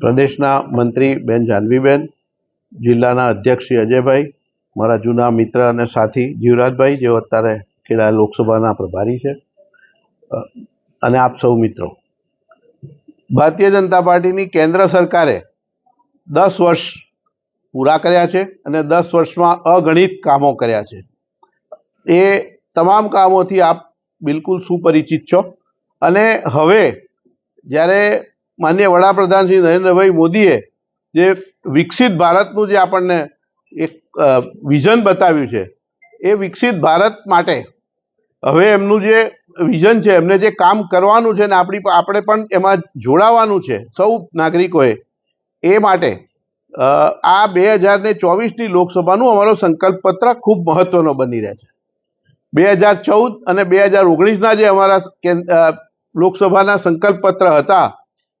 પ્રદેશના મંત્રી બેન જાનવીબેન, જિલ્લાના અધ્યક્ષ શ્રી અજયભાઈ, મારા જૂના મિત્ર અને સાથી જીવરાજભાઈ, જેઓ અત્યારે ખેડા લોકસભાના પ્રભારી છે. અને આપ સૌ મિત્રો. ભારતીય જનતા પાર્ટીની કેન્દ્ર સરકારે દસ વર્ષ પૂરા કર્યા છે અને દસ વર્ષમાં અગણિત કામો કર્યા છે. એ તમામ કામોથી આપ બિલકુલ સુપરિચિત છો. અને હવે જ્યારે માન્ય વડાપ્રધાન શ્રી નરેન્દ્રભાઈ મોદીએ જે વિકસિત ભારતનું જે આપણને એક વિઝન બતાવ્યું છે, એ વિકસિત ભારત માટે હવે એમનું જે વિઝન છે, એમને જે કામ કરવાનું છે ને આપણી, આપણે પણ એમાં જોડાવાનું છે, સૌ નાગરિકોએ, એ માટે આ બે હજાર ને ચોવીસની લોકસભાનું અમારો સંકલ્પ પત્ર ખૂબ મહત્વનો બની રહે છે. બે હજાર ચૌદ અને બે હજાર ઓગણીસના જે અમારા લોકસભાના સંકલ્પ પત્ર હતા.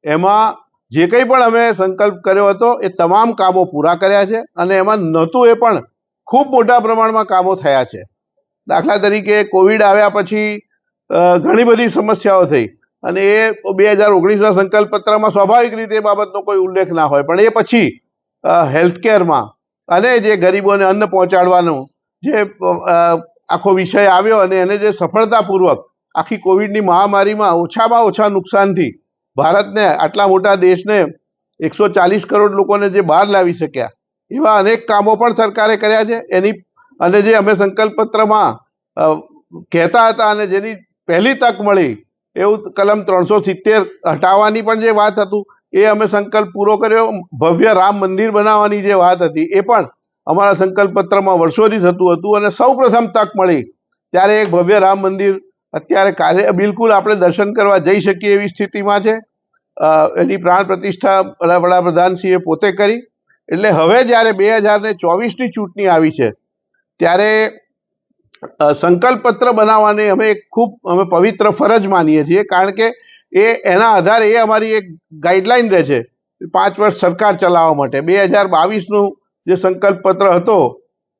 એમાં જે કંઈ પણ અમે સંકલ્પ કર્યો હતો, એ તમામ કામો પૂરા કર્યા છે અને એમાં નહોતું એ પણ ખૂબ મોટા પ્રમાણમાં કામો થયા છે. દાખલા તરીકે કોવિડ આવ્યા પછી ઘણી બધી સમસ્યાઓ થઈ અને એ બે હજાર ઓગણીસના સંકલ્પ પત્રમાં સ્વાભાવિક રીતે એ બાબતનો કોઈ ઉલ્લેખ ના હોય. પણ એ પછી હેલ્થકેરમાં અને જે ગરીબોને અન્ન પહોંચાડવાનો જે આખો વિષય આવ્યો અને એને જે સફળતાપૂર્વક આખી કોવિડની મહામારીમાં ઓછામાં ઓછા નુકસાનથી ભારતને, આટલા મોટા દેશને એકસો ચાલીસ કરોડ લોકોને જે બહાર લાવી શક્યા, એવા અનેક કામો પણ સરકારે કર્યા છે. એની, અને જે અમે સંકલ્પ પત્રમાં કહેતા હતા અને જેની પહેલી તક મળી, એવું કલમ ત્રણસો સિત્તેર હટાવવાની પણ જે વાત હતું, એ અમે સંકલ્પ પૂરો કર્યો. ભવ્ય રામ મંદિર બનાવવાની જે વાત હતી, એ પણ અમારા સંકલ્પ પત્રમાં વર્ષોથી થતું હતું અને સૌ પ્રથમ તક મળી. ત્યારે એક ભવ્ય રામ મંદિર અત્યારે કાર્ય બિલકુલ આપણે દર્શન કરવા જઈ શકીએ એવી સ્થિતિમાં છે. એની પ્રાણ પ્રતિષ્ઠા વડા- વડાપ્રધાનશ્રીએ પોતે કરી. એટલે હવે જ્યારે બે હજાર ને ચોવીસની ચૂંટણી આવી છે ત્યારે અ, બનાવવાની અમે ખૂબ અમે પવિત્ર ફરજ માનીએ છીએ કારણ કે એ એના આધારે એ અમારી એક ગાઈડલાઈન રહે છે. પાંચ વર્ષ સરકાર ચલાવવા માટે. બે હજાર બાવીસનું જે સંકલ્પ પત્ર હતો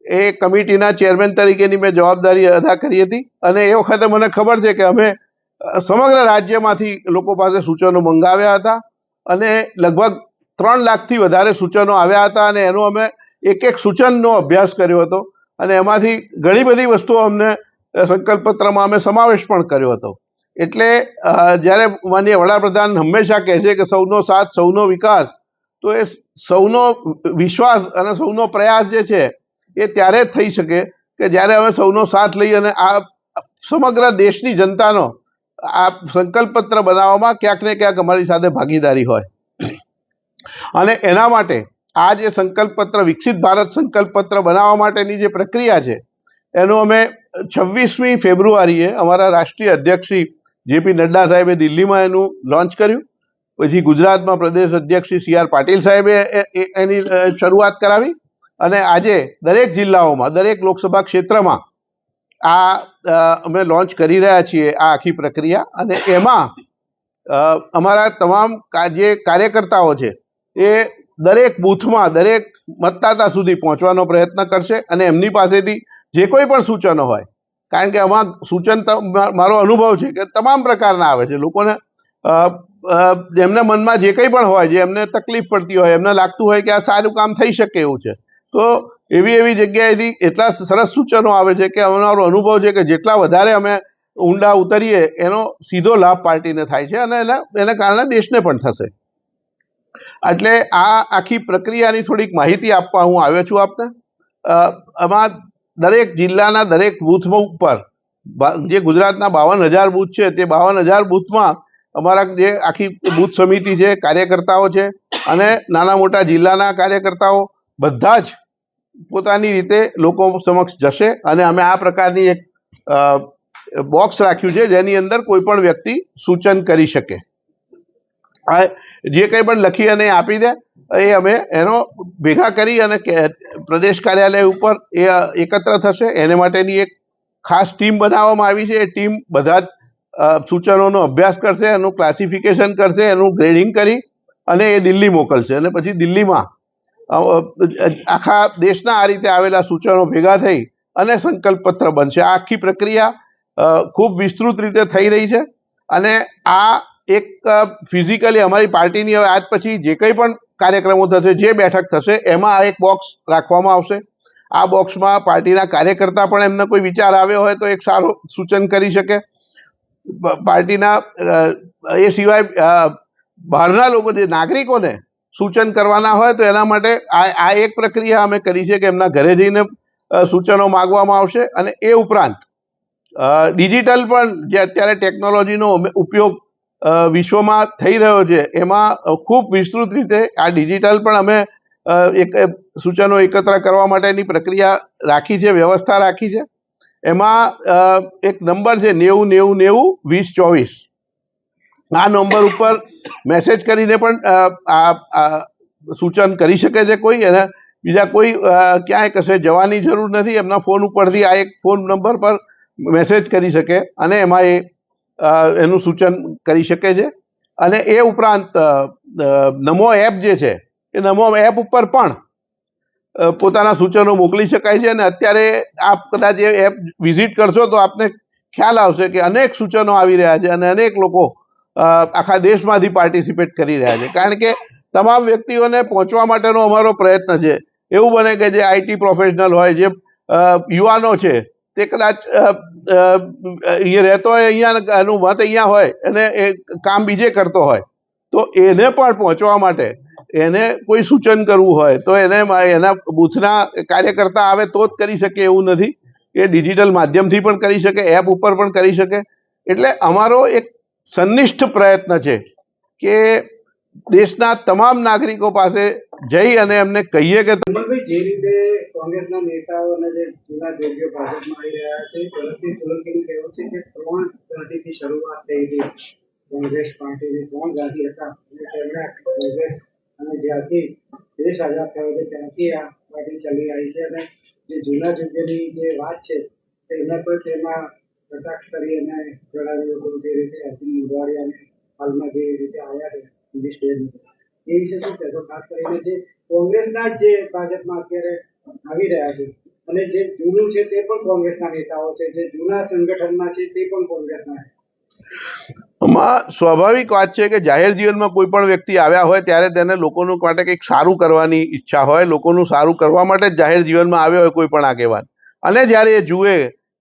એ કમિટીના ચેરમેન તરીકેની મેં જવાબદારી અદા કરી હતી અને એ વખતે મને ખબર છે કે અમે સમગ્ર રાજ્યમાંથી લોકો પાસે સૂચનો મંગાવ્યા હતા અને લગભગ ત્રણ લાખથી વધારે સૂચનો આવ્યા હતા અને એનો અમે એક એક સૂચનનો અભ્યાસ કર્યો હતો અને એમાંથી ઘણી બધી વસ્તુઓ અમને સંકલ્પપત્રમાં અમે સમાવેશ પણ કર્યો હતો. એટલે જ્યારે માનનીય વડાપ્રધાન હંમેશા કહે છે કે સૌનો સાથ, સૌનો વિકાસ, તો એ સૌનો વિશ્વાસ અને સૌનો પ્રયાસ જે છે એ ત્યારે જ થઈ શકે કે જ્યારે અમે સૌનો સાથ લઈ અને આ સમગ્ર દેશની જનતાનો આ સંકલ્પ પત્ર બનાવવામાં ક્યાંક ને ક્યાંક અમારી સાથે ભાગીદારી હોય. અને એના માટે આ જે સંકલ્પ પત્ર વિકસિત ભારત સંકલ્પ પત્ર બનાવવા માટેની જે પ્રક્રિયા છે, એનું અમે છવ્વીસમી ફેબ્રુઆરીએ અમારા રાષ્ટ્રીય અધ્યક્ષ શ્રી જેપી નડ્ડા સાહેબે દિલ્હીમાં એનું લોન્ચ કર્યું. પછી ગુજરાતમાં પ્રદેશ અધ્યક્ષ શ્રી સી આર પાટીલ સાહેબે એની શરૂઆત કરાવી. અને આજે દરેક જિલ્લાઓમાં, દરેક લોકસભા ક્ષેત્રમાં આ અમે લોન્ચ કરી રહ્યા છીએ આ આખી પ્રક્રિયા. અને એમાં અમારા તમામ જે કાર્યકર્તાઓ છે એ દરેક બૂથમાં, દરેક મતદાતા સુધી પહોંચવાનો પ્રયત્ન કરશે અને એમની પાસેથી જે કોઈ પણ સૂચનો હોય, કારણ કે આમાં સૂચન મારો અનુભવ છે કે તમામ પ્રકારના આવે છે. લોકોને એમના મનમાં જે કંઈ પણ હોય, જે એમને તકલીફ પડતી હોય, એમને લાગતું હોય કે આ સારું કામ થઈ શકે એવું છે. તો એવી એવી જગ્યાએથી એટલા સરસ સૂચનો આવે છે કે અમારો અનુભવ છે કે જેટલા વધારે અમે ઊંડા ઉતરીએ, એનો સીધો લાભ પાર્ટીને થાય છે અને એના એના કારણે દેશને પણ થશે. એટલે આ આખી પ્રક્રિયાની થોડીક માહિતી આપવા હું આવ્યો છું આપને. આમાં દરેક જિલ્લાના દરેક બૂથ ઉપર જે ગુજરાતના બાવન હજાર બૂથ છે, તે બાવન હજાર બૂથમાં અમારા જે આખી બૂથ સમિતિ છે, કાર્યકર્તાઓ છે અને નાના મોટા જિલ્લાના કાર્યકર્તાઓ, બધા જ પોતાની રીતે લોકો સમક્ષ જશે અને અમે આ પ્રકારની એક બોક્સ રાખ્યું છે જેની અંદર કોઈ પણ વ્યક્તિ સૂચન કરી શકે. જે કંઈ પણ લખી અને આપી દે, એ અમે એનો ભેગા કરી અને પ્રદેશ કાર્યાલય ઉપર એ એકત્ર થશે. એને માટેની એક ખાસ ટીમ બનાવવામાં આવી છે. એ ટીમ બધા જ સૂચનોનો અભ્યાસ કરશે, એનું ક્લાસિફિકેશન કરશે, એનું ગ્રેડિંગ કરી અને એ દિલ્હી મોકલશે. અને પછી દિલ્હીમાં આખા દેશના આ રીતે આવેલા સૂચનો ભેગા થઈ અને સંકલ્પ પત્ર બનશે. આ આખી પ્રક્રિયા ખૂબ વિસ્તૃત રીતે થઈ રહી છે અને આ એક ફિઝિકલી અમારી પાર્ટીની હવે આજ પછી જે કંઈ પણ કાર્યક્રમો થશે, જે બેઠક થશે, એમાં એક બોક્સ રાખવામાં આવશે. આ બોક્સમાં પાર્ટીના કાર્યકર્તા પણ એમને કોઈ વિચાર આવ્યો હોય તો એક સારું સૂચન કરી શકે. પાર્ટીના એ સિવાય બહારના લોકો જે નાગરિકોને સૂચન કરવાના હોય તો એના માટે આ એક પ્રક્રિયા અમે કરી છે કે એમના ઘરે જઈને સૂચનો માગવામાં આવશે અને એ ઉપરાંત ડિજિટલ પણ જે અત્યારે ટેકનોલોજીનો ઉપયોગ વિશ્વમાં થઈ રહ્યો છે, એમાં ખૂબ વિસ્તૃત રીતે આ ડિજિટલ પણ અમે એક સૂચનો એકત્ર કરવા માટેની પ્રક્રિયા રાખી છે, વ્યવસ્થા રાખી છે. એમાં એક નંબર છે નેવું નેવું નેવું, વીસ, ચોવીસ. આ નંબર ઉપર મેસેજ કરીને પણ આ સૂચન કરી શકે છે કોઈ અને બીજા કોઈ ક્યાંય કશે જવાની જરૂર નથી. એમના ફોન ઉપરથી આ એક ફોન નંબર પર મેસેજ કરી શકે અને એમાં એ એનું સૂચન કરી શકે છે. અને એ ઉપરાંત નમો એપ જે છે, એ નમો એપ ઉપર પણ પોતાના સૂચનો મોકલી શકાય છે અને અત્યારે આપ કદાચ એ એપ વિઝિટ કરશો તો આપને ખ્યાલ આવશે કે અનેક સૂચનો આવી રહ્યા છે અને અનેક લોકો આખા દેશમાંથી પાર્ટિસિપેટ કરી રહ્યા છે. કારણ કે તમામ વ્યક્તિઓને પહોંચવા માટેનો અમારો પ્રયત્ન છે. એવું બને કે જે આઈટી પ્રોફેશનલ હોય જે યુવાનો છે તે કદાચ અ, રહેતો હોય અહીંયા એનું મત અહીંયા હોય અને એ કામ બીજે કરતો હોય તો એને પણ પહોંચવા માટે એને કોઈ સૂચન કરવું હોય તો એને એના બૂથના કાર્યકર્તા આવે તો જ કરી શકે એવું નથી. એ ડિજિટલ માધ્યમથી પણ કરી શકે એપ ઉપર પણ કરી શકે. એટલે અમારો એક સંનિષ્ઠ પ્રયત્ન છે કે દેશના તમામ નાગરિકો પાસે જઈ અને એમને કહીએ કે જે રીતે કોંગ્રેસના નેતાઓ જે જૂના જોગીઓ ભાજપમાં આવી રહ્યા છે ભરતસિંહ સોલંકીનું કહેવું છે કે ત્રણ ગાંધીથી શરૂઆત થઈ હતી કોંગ્રેસ પાર્ટીની ત્રણ ગાંધી હતા અને તેમણે કોંગ્રેસ અને જ્યારથી દેશ આઝાદ થયો છે, ત્યાંથી આ પાર્ટી ચાલી આવી છે અને જે જૂના જોગીઓની જે વાત છે, એમના પણ તેમાં કટાક્ષ કરી અને જણાવ્યું હતું જે રીતે અર્જુન મોઢવાડિયા અને હાલમાં જે રીતે આવ્યા છે સ્ટેજ એ વિશે શું કહેશો? ખાસ કરીને જે કોંગ્રેસના જ ભાજપમાં અત્યારે આવી રહ્યા છે અને જે જૂનું છે તે પણ કોંગ્રેસના નેતાઓ છે, જે જૂના સંગઠનમાં છે તે પણ કોંગ્રેસના આમાં સ્વાભાવિક વાત છે કે જાહેર જીવનમાં કોઈ પણ વ્યક્તિ આવ્યા હોય ત્યારે તેને લોકોનું માટે કંઈક સારું કરવાની ઈચ્છા હોય, લોકોનું સારું કરવા માટે જ જાહેર જીવનમાં આવ્યો હોય કોઈ પણ આગેવાન. અને જ્યારે એ જુએ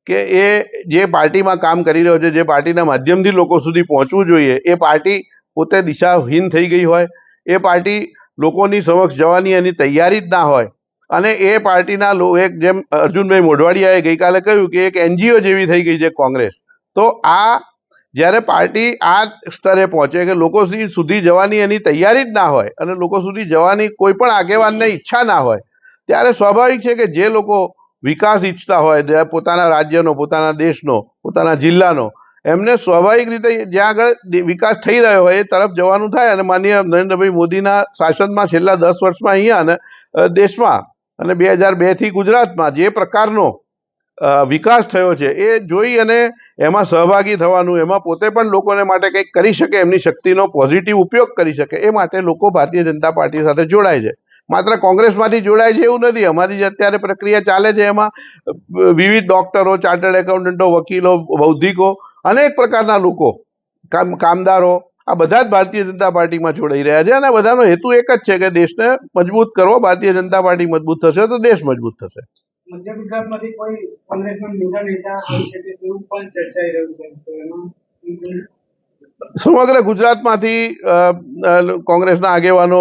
કે એ જે પાર્ટીમાં કામ કરી રહ્યો છે, જે પાર્ટીના માધ્યમથી લોકો સુધી પહોંચવું જોઈએ, એ પાર્ટી પોતે દિશાહીન થઈ ગઈ હોય, એ પાર્ટી લોકોની સમક્ષ જવાની એની તૈયારી જ ના હોય. અને એ પાર્ટીના એક જેમ અર્જુનભાઈ મોઢવાડિયાએ ગઈકાલે કહ્યું કે એક એનજીઓ જેવી થઈ ગઈ છે કોંગ્રેસ. તો આ જ્યારે પાર્ટી આ સ્તરે પહોંચે કે લોકો સુધી જવાની એની તૈયારી જ ના હોય અને લોકો સુધી જવાની કોઈ પણ આગેવાનને ઈચ્છા ના હોય, ત્યારે સ્વાભાવિક છે કે જે લોકો વિકાસ ઈચ્છતા હોય પોતાના રાજ્યનો, પોતાના દેશનો, પોતાના જિલ્લાનો, એમને સ્વાભાવિક રીતે જ્યાં આગળ વિકાસ થઈ રહ્યો હોય એ તરફ જવાનું થાય અને માનીય નરેન્દ્રભાઈ મોદીના શાસનમાં છેલ્લા દસ વર્ષમાં અહીંયા અને દેશમાં અને બે હજાર બેથી ગુજરાતમાં જે પ્રકારનો વિકાસ થયો છે એ જોઈ અને એમાં સહભાગી થવાનું, એમાં પોતે પણ લોકોને માટે કંઈક કરી શકે, એમની શક્તિનો પોઝિટિવ ઉપયોગ કરી શકે, એ માટે લોકો ભારતીય જનતા પાર્ટી સાથે જોડાય છે. માત્ર કોંગ્રેસમાંથી જોડાય છે એવું નથી. અમારી જે અત્યારે પ્રક્રિયા ચાલે છે એમાં વિવિધ ડોક્ટરો, ચાર્ટર્ડ એકાઉન્ટન્ટો, વકીલો, બૌદ્ધિકો, અનેક પ્રકારના લોકો, કામ, કામદારો, આ બધા જ ભારતીય જનતા પાર્ટીમાં જોડાઈ રહ્યા છે અને બધાનો હેતુ એક જ છે કે દેશને મજબૂત કરવો, ભારતીય જનતા પાર્ટી મજબૂત થશે તો દેશ મજબૂત થશે. કોઈ કોંગ્રેસના નેતા શકે તેવું પણ ચર્ચાઈ રહ્યું છે? સમગ્ર ગુજરાતમાંથી કોંગ્રેસના આગેવાનો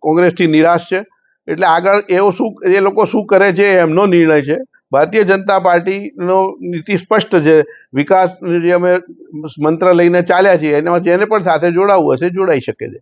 કોંગ્રેસથી નિરાશ છે. એટલે આગળ એવો શું, એ લોકો શું કરે છે એમનો નિર્ણય છે. ભારતીય જનતા પાર્ટીનો નીતિ સ્પષ્ટ છે. વિકાસ જે અમે મંત્ર લઈને ચાલ્યા છીએ એનામાં જેને પણ સાથે જોડાવવું હશે, જોડાઈ શકે છે.